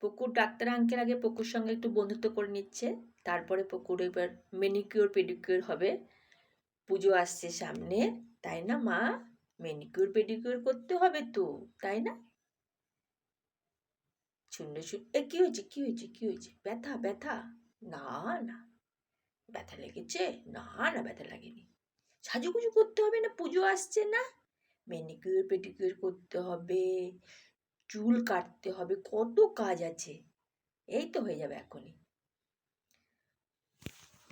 পুকুর doctor uncle আগে পুকুর সঙ্গে একটু বন্ধুত্ব করে নিচ্ছে। তারপরে পুকুর এবার মেনিকিওর পেডিকিওর হবে। পুজো আসছে সামনে। তাই না, মা? মেনিকিওর পেডিকিওর করতে হবে তো, তাই না? শূন্য শূন্য এ, কি হয়েছে কি হয়েছে কি হয়েছে? ব্যথা ব্যথা? না না। ব্যথা লেগেছে? না না, ব্যথা লাগেনি। সাজুগুজু করতে হবে না? পুজো আসছে না? মেনিকিওর পেডিকিউর করতে হবে। চুল কাটতে হবে, কত কাজ আছে। এই তো হয়ে যাবে এখনই।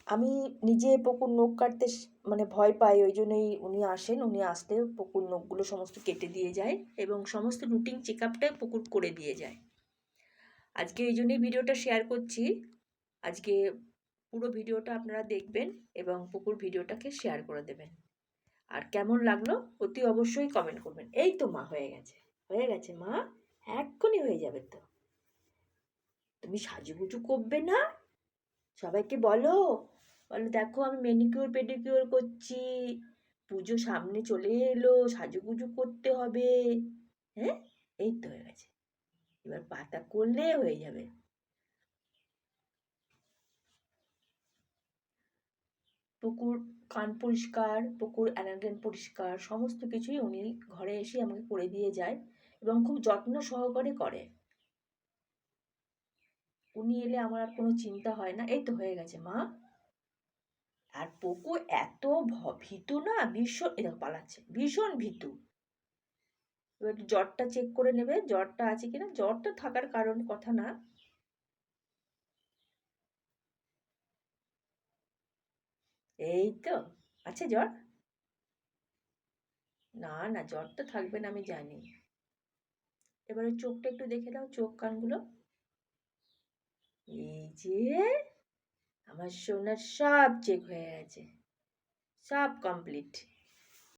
আমি নিজে পুকুর নখ কাটতে মানে ভয় পাই, ওই জন্যই উনি আসেন, উনি আসলে পুকুর নখগুলো সমস্ত কেটে দিয়ে যায় এবং সমস্ত রুটিন চেক আপটাই পুকুর করে দিয়ে যায়। আজকে এই জন্যই ভিডিওটা শেয়ার করছি। আজকে পুরো ভিডিওটা আপনারা দেখবেন এবং পুকুর ভিডিওটাকে শেয়ার করে দেবেন। আর কেমন লাগল অতি অবশ্যই কমেন্ট করবেন। এই তো মা হয়ে গেছে। হয়ে গেছে মা। এক্ষুনি হয়ে যাবে তো। তুমি সাজুগুজু করবে না? সবাইকে বলো। বলো, দেখো আমি মেনিকিওর পেডিকিওর করছি। পুজো সামনে চলে এলো, সাজুগুজু করতে হবে। হ্যাঁ? এই তো হয়ে গেছে। এবার পাতা করলে হয়ে যাবে। পুকুর কান পরিষ্কার, পুকুর অ্যানাগেন পরিষ্কার, সমস্ত কিছুই উনি ঘরে এসে আমাকে করে দিয়ে যায়। এবং খুব যত্ন সহকারে করে। উনি এলে আমার আর কোনো চিন্তা হয় না। এই তো হয়ে গেছে, মা। আর পোকো এত ভীতু না? ভীষণ এরকম পালাচ্ছে, ভীষণ ভীতু। এবার জ্বরটা চেক করে নেবে, জ্বরটা আছে কিনা জ্বরটা থাকার কারণ কথা না। এই তো, আছে জ্বর? না না, জ্বর তো থাকবে না, আমি জানি। এবারে চোখটা একটু দেখে দাও চোখ কানগুলো। এই যে, আমার সোনার সব চেক হয়ে গেছে। সব কমপ্লিট